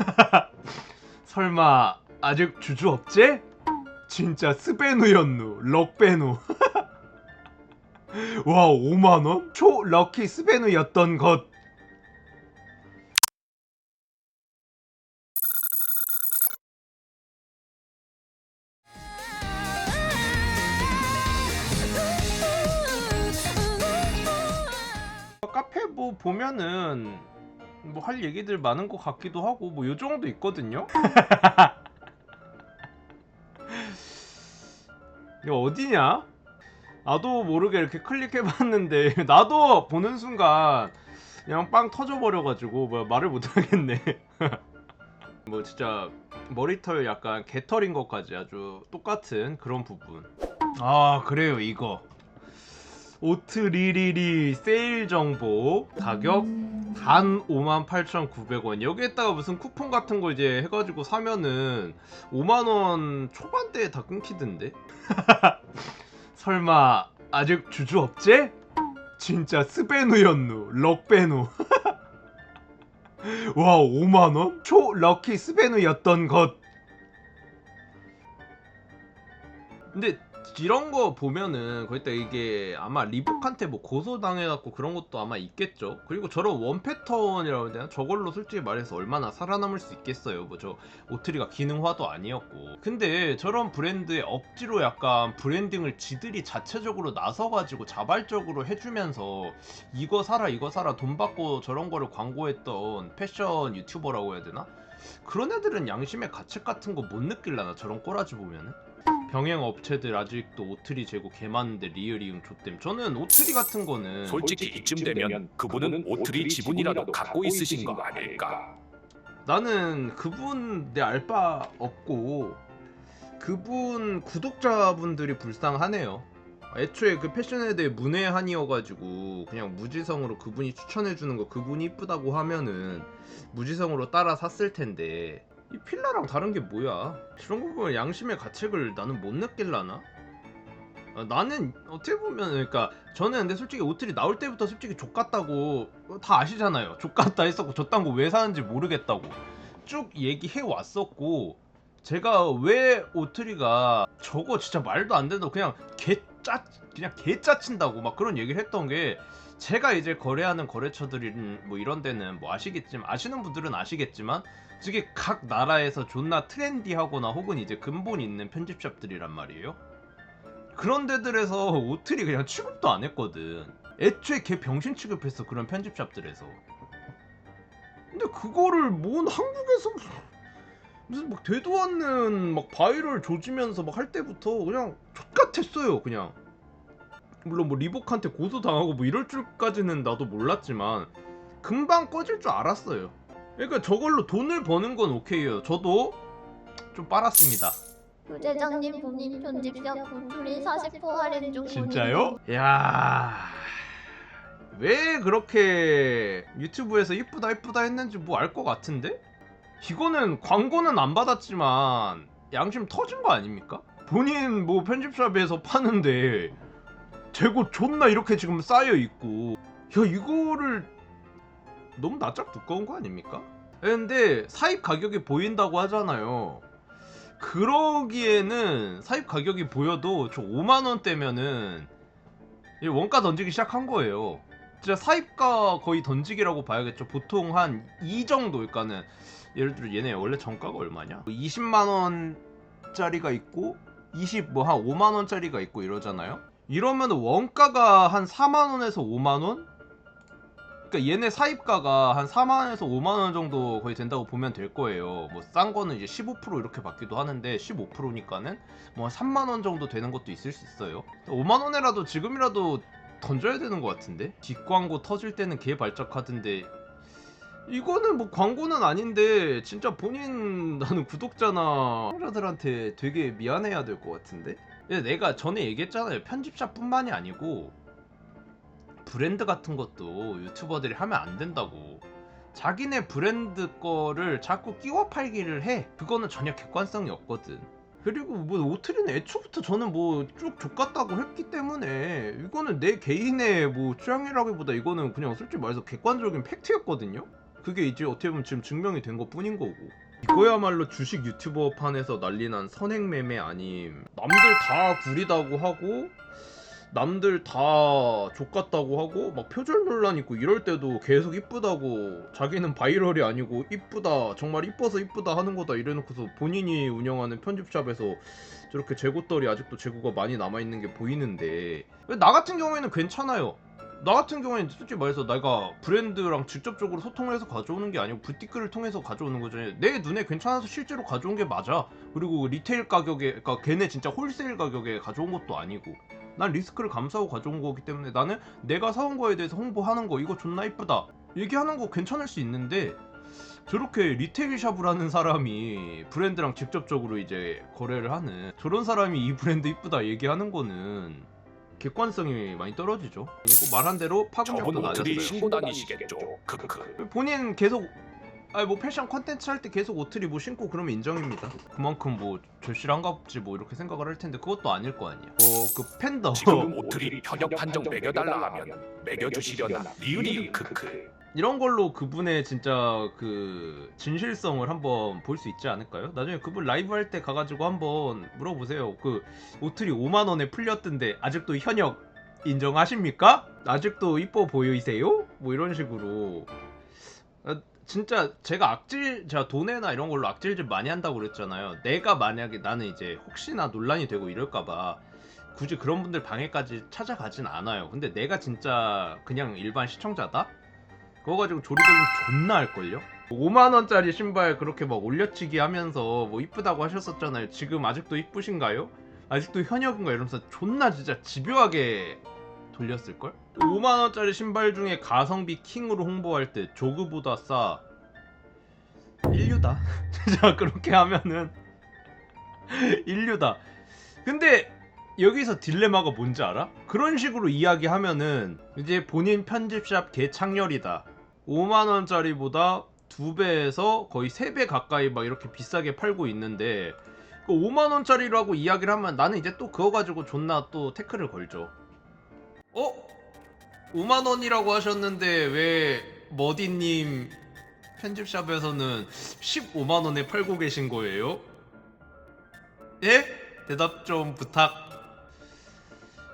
설마 아직 주주 없제? 진짜 스베누였누 럭베누 와 5만원? 초 럭키 스베누였던 것 카페 뭐 보면은 뭐 할 얘기들 많은 것 같기도 하고 뭐 요 정도 있거든요. 이거 어디냐? 나도 모르게 이렇게 클릭해봤는데 나도 보는 순간 그냥 빵 터져버려가지고 뭐 말을 못하겠네. 뭐 진짜 머리털 약간 개털인 것까지 아주 똑같은 그런 부분. 아 그래요 이거. 오트 리리리 세일 정보 가격 단 58,900원 여기에다가 무슨 쿠폰 같은 거 이제 해가지고 사면은 5만원 초반대에 다 끊기던데? 설마 아직 주주 없제? 진짜 스베누였누 럭베누. 와 5만원? 초 럭키 스베누였던 것. 근데 이런 거 보면은 거기다 이게 아마 리복한테 뭐 고소 당해갖고 그런 것도 아마 있겠죠. 그리고 저런 원 패턴이라고 해야 되나? 저걸로 솔직히 말해서 얼마나 살아남을 수 있겠어요. 뭐 저 오트리가 기능화도 아니었고. 근데 저런 브랜드의 억지로 약간 브랜딩을 지들이 자체적으로 나서가지고 자발적으로 해주면서 이거 사라 이거 사라 돈 받고 저런 거를 광고했던 패션 유튜버라고 해야 되나? 그런 애들은 양심의 가책 같은 거 못 느낄라나 저런 꼬라지 보면은? 병행 업체들 아직도 오트리 재고 개 많은데 리얼이응 좆댐 저는 오트리 같은 거는 솔직히 이쯤 되면 그분은 오트리 지분이라도 갖고 있으신 거 아닐까? 나는 그분 내 알바 없고 그분 구독자분들이 불쌍하네요. 애초에 그 패션에 대해 문외한이어가지고 그냥 무지성으로 그분이 추천해주는 거 그분이 이쁘다고 하면은 무지성으로 따라 샀을 텐데 이 필라랑 다른 게 뭐야 그런 거 보면 양심의 가책을 나는 못 느낄라나? 아, 나는 어떻게 보면 그러니까 저는 근데 솔직히 오트리 나올 때부터 솔직히 족같다고 다 아시잖아요 족같다 했었고 저딴 거 왜 사는지 모르겠다고 쭉 얘기해 왔었고 제가 왜 오트리가 저거 진짜 말도 안 된다고 그냥 개짜 그냥 개짜친다고 막 그런 얘기를 했던 게 제가 이제 거래하는 거래처들이 뭐 이런 데는 뭐 아시겠지만 아시는 분들은 아시겠지만 이게 각 나라에서 존나 트렌디하거나 혹은 이제 근본 있는 편집샵들이란 말이에요. 그런 데들에서 오트리 그냥 취급도 안 했거든. 애초에 걔 병신 취급했어 그런 편집샵들에서. 근데 그거를 뭔 한국에서 무슨 막 되도 않는 막 바이럴 조지면서 막 할 때부터 그냥 족같았어요 그냥. 물론 뭐 리복한테 고소 당하고 뭐 이럴 줄까지는 나도 몰랐지만 금방 꺼질 줄 알았어요. 그러니까 저걸로 돈을 버는 건 오케이요. 저도 좀 빨았습니다. 부재장님 본인 편집샵 분풀이 40% 할인 중 진짜요? 야. 왜 그렇게 유튜브에서 이쁘다 이쁘다 했는지 뭐 알 것 같은데? 이거는 광고는 안 받았지만 양심 터진 거 아닙니까? 본인 뭐 편집샵에서 파는데 재고 존나 이렇게 지금 쌓여 있고 야 이거를 너무 낯짝 두꺼운 거 아닙니까? 근데 사입 가격이 보인다고 하잖아요. 그러기에는 사입 가격이 보여도 저 5만 원대면은 이 원가 던지기 시작한 거예요. 진짜 사입가 거의 던지기라고 봐야겠죠. 보통 한 이 정도, 그러니까는 예를 들어 얘네 원래 정가가 얼마냐? 20만 원짜리가 있고 20 뭐 한 5만 원짜리가 있고 이러잖아요. 이러면 원가가 한 4만 원에서 5만 원? 그러니까 얘네 사입가가 한 4만 원에서 5만 원 정도 거의 된다고 보면 될 거예요. 뭐 싼 거는 이제 15% 이렇게 받기도 하는데 15%니까는 뭐한 3만 원 정도 되는 것도 있을 수 있어요. 5만 원에라도 지금이라도 던져야 되는 것 같은데 뒷광고 터질 때는 개 발작하던데 이거는 뭐 광고는 아닌데 진짜 본인 나는 구독자나 시청자들한테 되게 미안해야 될 것 같은데 근데 내가 전에 얘기했잖아요 편집자뿐만이 아니고 브랜드 같은 것도 유튜버들이 하면 안 된다고. 자기네 브랜드 거를 자꾸 끼워 팔기를 해. 그거는 전혀 객관성이 없거든. 그리고 뭐 오트리는 애초부터 저는 뭐 쭉 족같다고 했기 때문에 이거는 내 개인의 뭐 취향이라기보다 이거는 그냥 솔직히 말해서 객관적인 팩트였거든요. 그게 이제 어떻게 보면 지금 증명이 된 것 뿐인 거고. 이거야말로 주식 유튜버 판에서 난리난 선행매매 아님. 남들 다 구리다고 하고 남들 다 족같다고 하고 막 표절 논란 있고 이럴 때도 계속 이쁘다고 자기는 바이럴이 아니고 이쁘다 정말 이뻐서 이쁘다 하는 거다 이래놓고서 본인이 운영하는 편집샵에서 저렇게 재고떨이 아직도 재고가 많이 남아있는 게 보이는데 나 같은 경우에는 괜찮아요 나 같은 경우에는 솔직히 말해서 내가 브랜드랑 직접적으로 소통을 해서 가져오는 게 아니고 부티크를 통해서 가져오는 거죠. 내 눈에 괜찮아서 실제로 가져온 게 맞아. 그리고 리테일 가격에, 그러니까 걔네 진짜 홀세일 가격에 가져온 것도 아니고. 난 리스크를 감수하고 가져온 거기 때문에 나는 내가 사온 거에 대해서 홍보하는 거 이거 존나 이쁘다 얘기하는 거 괜찮을 수 있는데 저렇게 리테일 샵을 하는 사람이 브랜드랑 직접적으로 이제 거래를 하는 저런 사람이 이 브랜드 이쁘다 얘기하는 거는 객관성이 많이 떨어지죠. 그리고 말한 대로 파급력도 낮았어요. 신고 다니시겠죠. 크크. 본인 계속 아니 뭐 패션 컨텐츠 할 때 계속 옷트리 뭐 신고 그러면 인정입니다. 그만큼 뭐 절실한갑지 뭐 이렇게 생각을 할 텐데 그것도 아닐 거 아니야. 어그 팬더 지금 오트리 현역 판정 매겨달라 하면 매겨주시려나 리을이 크크. 이런 걸로 그분의 진짜 그 진실성을 한번 볼 수 있지 않을까요? 나중에 그분 라이브 할 때 가가지고 한번 물어보세요. 그 오트리 5만 원에 풀렸던데 아직도 현역 인정하십니까? 아직도 이뻐 보이세요? 뭐 이런 식으로 아, 진짜 제가 악질 제가 돈에나 이런 걸로 악질질 많이 한다고 그랬잖아요. 내가 만약에 나는 이제 혹시나 논란이 되고 이럴까봐 굳이 그런 분들 방에까지 찾아가진 않아요. 근데 내가 진짜 그냥 일반 시청자다? 그거 가지고 조리돌림 존나 할걸요? 5만원짜리 신발 그렇게 막 올려치기 하면서 뭐 이쁘다고 하셨었잖아요. 지금 아직도 이쁘신가요? 아직도 현역인가 이러면서 존나 진짜 집요하게 돌렸을걸? 5만원짜리 신발 중에 가성비 킹으로 홍보할 때 조그보다 싸 인류다 진짜 그렇게 하면은 인류다 근데 여기서 딜레마가 뭔지 알아? 그런 식으로 이야기하면은 이제 본인 편집샵 개창렬이다 5만원짜리보다 두 배에서 거의 세배 가까이 막 이렇게 비싸게 팔고 있는데 그 5만 원짜리라고 이야기를 하면 나는 이제 또 그거 가지고 존나 또 태클을 걸죠. 어? 5만 원이라고 하셨는데 왜 머디님 편집샵에서는 15만 원에 팔고 계신 거예요? 예? 대답 좀 부탁.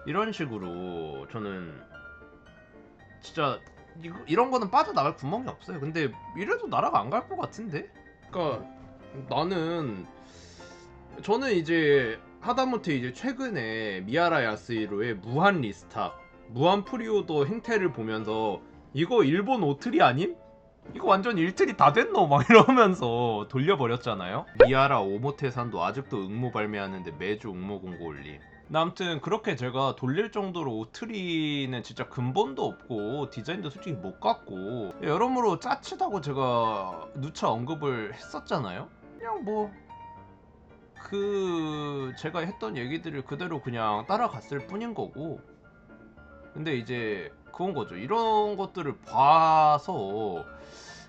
이런 식으로 저는 진짜 이거, 이런 거는 빠져나갈 구멍이 없어요. 근데 이래도 나라가 안 갈 것 같은데? 그러니까 나는 저는 이제 하다못해 이제 최근에 미아라 야스히로의 무한 리스탁, 무한 프리오더 행태를 보면서 이거 일본 오트리 아님? 이거 완전 일틀이 다 됐노? 막 이러면서 돌려버렸잖아요. 미아라 오모테산도 아직도 응모 발매하는데 매주 응모 공고 올림. 나 아무튼 그렇게 제가 돌릴 정도로 오트리는 진짜 근본도 없고 디자인도 솔직히 못 갖고 여러모로 짜치다고 제가 누차 언급을 했었잖아요. 그냥 뭐 그 제가 했던 얘기들을 그대로 그냥 따라갔을 뿐인 거고 근데 이제 그건 거죠 이런 것들을 봐서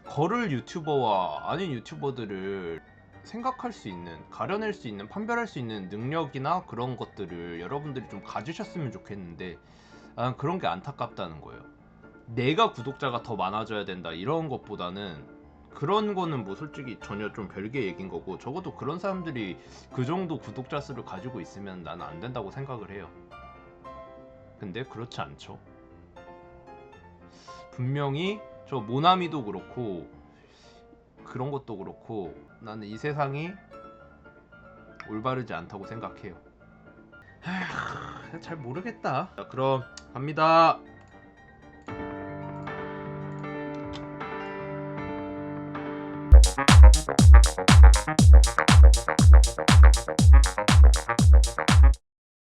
거를 유튜버와 아닌 유튜버들을 생각할 수 있는 가려낼 수 있는 판별할 수 있는 능력이나 그런 것들을 여러분들이 좀 가지셨으면 좋겠는데 난 그런 게 안타깝다는 거예요 내가 구독자가 더 많아져야 된다 이런 것보다는 그런 거는 뭐 솔직히 전혀 좀 별개 얘기인 거고 적어도 그런 사람들이 그 정도 구독자 수를 가지고 있으면 나는 안 된다고 생각을 해요. 근데 그렇지 않죠. 분명히 저 모나미도 그렇고 그런 것도 그렇고 나는 이 세상이 올바르지 않다고 생각해요. 하, 잘 모르겠다. 자, 그럼 갑니다.